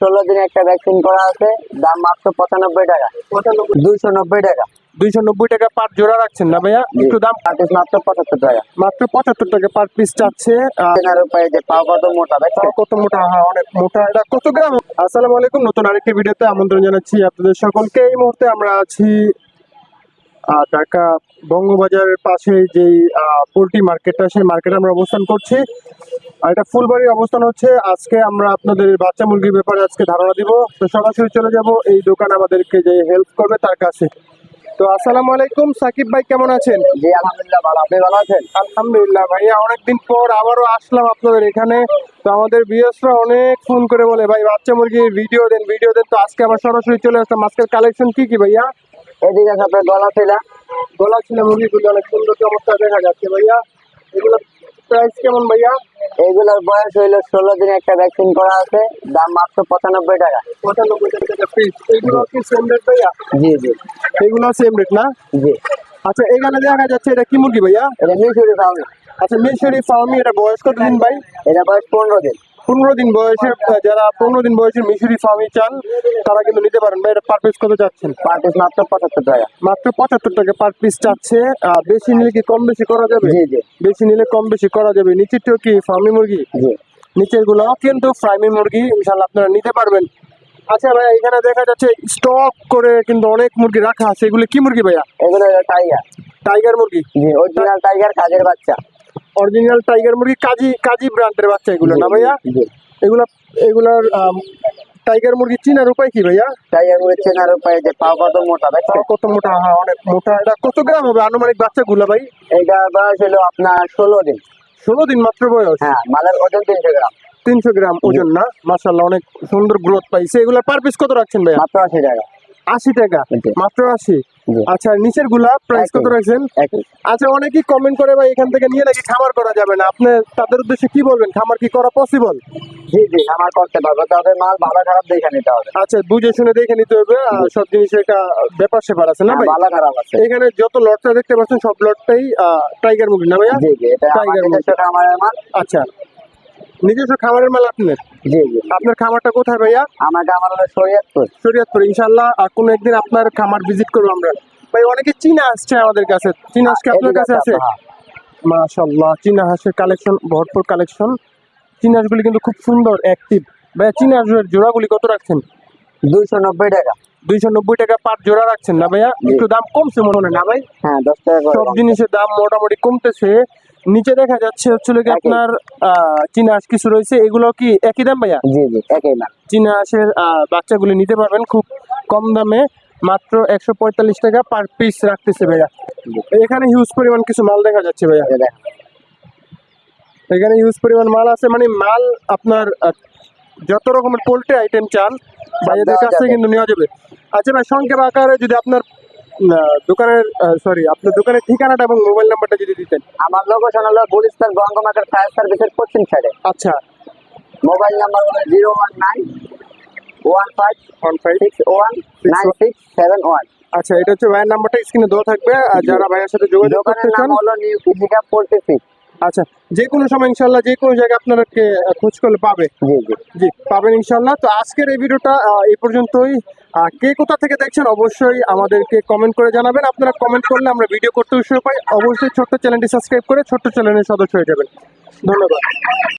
ষোলো দিনে একটা ভ্যাকসিন করা আছে দাম মাত্র পঁচানব্বই টাকা। দুইশো নব্বই টাকা। দুইশো নব্বই টাকা পার জোড়া রাখছেন না ভাইয়া? একটু দাম? মাত্র পঁচাত্তর টাকা। মাত্র পঁচাত্তর টাকা পার পিস চাচ্ছে কেনার উপায় যে পাও কত মোটা দেখছ কত মোটা? হ্যাঁ অনেক মোটা। এটা কত গ্রাম? আসসালামু আলাইকুম নতুন আরেকটি ভিডিওতে আমন্ত্রণ জানাচ্ছি আপনাদের সকলকে। এই মুহূর্তে আমরা আছি ঢাকা বঙ্গবাজারের পাশে যেই পোলট্রি মার্কেটটা সেই মার্কেটে আমরা অবস্থান করছি। আর এটা ফুলবাড়ির অবস্থান হচ্ছে আজকে আমরা আপনাদের বাচ্চা মুরগির ব্যাপারে আজকে ধারণা দিব। তো সরাসরি চলে যাব এই দোকান আমাদেরকে যে হেল্প করবে তার কাছে। তো আসসালামু আলাইকুম সাকিব ভাই কেমন আছেন? জি আলহামদুলিল্লাহ ভালো। আপনি ভালো আছেন? আলহামদুলিল্লাহ ভাইয়া অনেকদিন পর আবারও আসলাম আপনাদের এখানে। তো আমাদের ভিউয়ার্সরা অনেক ফোন করে বলে ভাই বাচ্চা মুরগির ভিডিও দেন ভিডিও দেন। তো আজকে আবার সরাসরি চলে আসলাম। আজকের কালেকশন কি কি ভাইয়া? এদিকে আছে আপনার গলা ছিল গলা ছিল মুরগিগুলো অনেক সুন্দর চমৎকার দেখা যাচ্ছে ভাইয়া। এগুলো প্রাইস কেমন ভাইয়া? এগুলার বয়স হইল ষোলো দিনে একটা ভ্যাকসিন করা আছে দাম মাত্র পঁচানব্বই টাকা। পঁচানব্বই টাকা পিস এগুলো কি সেম রেট ভাইয়া? জি জি। এগুলো সেম রেট না? জি। আচ্ছা এখানে দেখা যাচ্ছে এটা কি মুরগি ভাইয়া? এটা মিশরি ফার্মে। আচ্ছা মিশরি ফার্মি এটা বয়স কত দিন ভাই? এটা বয়স পনেরো দিন। পনেরো দিন বয়সের আহ, যারা পনেরো দিন বয়সের মিশরি ফার্মি চান তারা কিন্তু নিতে পারেন। ভাই এটা পার পিস কত যাচ্ছেন পার্টিস মাত্র পঁচাত্তর টাকা। মাত্র পঁচাত্তর টাকা পার পিস চাচ্ছে। বেশি নিলে কি কম বেশি করা যাবে? বেশি নিলে কম বেশি করা যাবে। নিচেরটাও কি ফার্মি মুরগি? নিচেরগুলো কিন্তু ফ্রাইমি মুরগি। ইনশাল্লাহ আপনারা নিতে পারবেন। আচ্ছা ভাইয়া এখানে দেখা যাচ্ছে স্টক করে কিন্তু অনেক মুরগি রাখা আছে। এগুলো কি মুরগি ভাইয়া? এগুলো টাইগার টাইগার মুরগি? অরিজিনাল টাইগার কাজের বাচ্চা। অরিজিনাল টাইগার মুরগি কাজী কাজী ব্র্যান্ডের বাচ্চা এগুলো না ভাইয়া? এগুলা এগুলার টাইগার মুরগি চিনার উপায় কি ভাইয়া? টাইগার মুরগি চেনার উপায় যে পাও কত মোটা দেখছ কত মোটা হ্যাঁ অনেক মোটা। এটা কত গ্রাম হবে আনুমানিক বাচ্চাগুলা ভাই? এইটা বয়স হলো আপনার ষোলো দিন। ষোলো দিন মাত্র বয়স? হ্যাঁ মালের ওজন তিনশো গ্রাম। তিনশো গ্রাম ওজন না? মাসাল্লাহ অনেক সুন্দর গ্রোথ পাইছে। এগুলা পার পিস কত রাখছেন ভাইয়া? মাত্র আশি টাকা। আশি টাকা। মাত্র আশি? আচ্ছা নিচেরগুলা প্রাইস কত রাখছেন? আচ্ছা অনেকেই কমেন্ট করে ভাই এখান থেকে নিয়ে নাকি খামার করা যাবে না। আপনি তাদের উদ্দেশ্যে কি বলবেন? খামার কি করা পসিবল জি জি আমার করতে পারব। তবে মাল ভালো খারাপ দেখে নিতে হবে। আচ্ছা বুঝে শুনে দেখে নিতে হবে। আর সব জিনিসের একটা ব্যাপার স্যাপার আছে না হ্যাঁ, ভাই? ভালো খারাপ আছে। এখানে যত লটটা দেখতে পাচ্ছেন সব লটটাই টাইগার মুরগি না ভাইয়া? জি জি এটা টাইগার নিজস্ব খামারের মাল। আচ্ছা। নিজস্ব খামারের মাল আপনার জি জি। আপনার খামারটা কোথায় ভাইয়া? আমার খামার হলো শরীয়তপুর। শরীয়তপুর ইনশাল্লাহ কোনো একদিন আপনার খামার ভিজিট করব আমরা। ভাই অনেকে চীনা আসছে আমাদের কাছে। চীনা আজকে আপনার কাছে আছে হ্যাঁ। মাশাল্লাহ চীনা হাঁসের কালেকশন ভরপুর কালেকশন চীনা হাঁসগুলি কিন্তু খুব সুন্দর অ্যাক্টিভ ভাইয়া চীনা হাঁসের জোড়াগুলি কত রাখছেন? দুইশো নব্বই টাকা। দুইশো নব্বই টাকা পার জোড়া রাখছেন না ভাইয়া? একটু দাম কমছে মনে হয় না ভাই? হ্যাঁ দশ টাকা সব জিনিসের দাম মোটামুটি কমতেছে। নিচে দেখা যাচ্ছে হচ্ছে কি আপনার চীনা হাঁস কিছু রয়েছে এগুলো কি একই দাম ভাইয়া? জি জি একই না চীনা হাঁসের বাচ্চাগুলি নিতে পারবেন খুব কম দামে মাত্র একশো পঁয়তাল্লিশ টাকা পার পিস রাখতেছে ভাইয়া। এখানে হিউজ পরিমাণ কিছু মাল দেখা যাচ্ছে ভাইয়া। এখানে হিউজ পরিমাণ মাল আছে মানে মাল আপনার যত রকমের পোল্ট্রি আইটেম চান ভাইয়াদের কাছ থেকে কিন্তু নেওয়া যাবে। আচ্ছা ভাই সংক্ষেপ আকারে যদি আপনার দোকানের সরি আপনার দোকানের ঠিকানাটা এবং মোবাইল নাম্বারটা যদি দিতেন। আমার লোকেশন হলো গুলিস্তান গঙ্গমাকের ফায়ার সার্ভিসের পশ্চিম সাইডে আচ্ছা। মোবাইল নাম্বার হলো zero one nine one five one five six one nine six seven one আচ্ছা এটা হচ্ছে ভাইয়ের নাম্বারটা স্ক্রিনে দেওয়া থাকবে। আর যারা ভাইয়ের সাথে যোগাযোগ করতে চান হলো নিউ কৃষিকা পোল্ট্রি আচ্ছা যে কোনো সময় ইনশাল্লাহ যে কোনো জায়গায় আপনাদেরকে খোঁজ করলে পাবে। জি পাবেন ইনশাল্লাহ। তো আজকের এই ভিডিওটা এই পর্যন্তই। কে কোথা থেকে দেখছেন অবশ্যই আমাদেরকে কমেন্ট করে জানাবেন। আপনারা কমেন্ট করলে আমরা ভিডিও করতে উৎসাহ পাই অবশ্যই ছোট্ট চ্যানেলটি সাবস্ক্রাইব করে ছোট্ট চ্যানেলের সদস্য হয়ে যাবেন। ধন্যবাদ।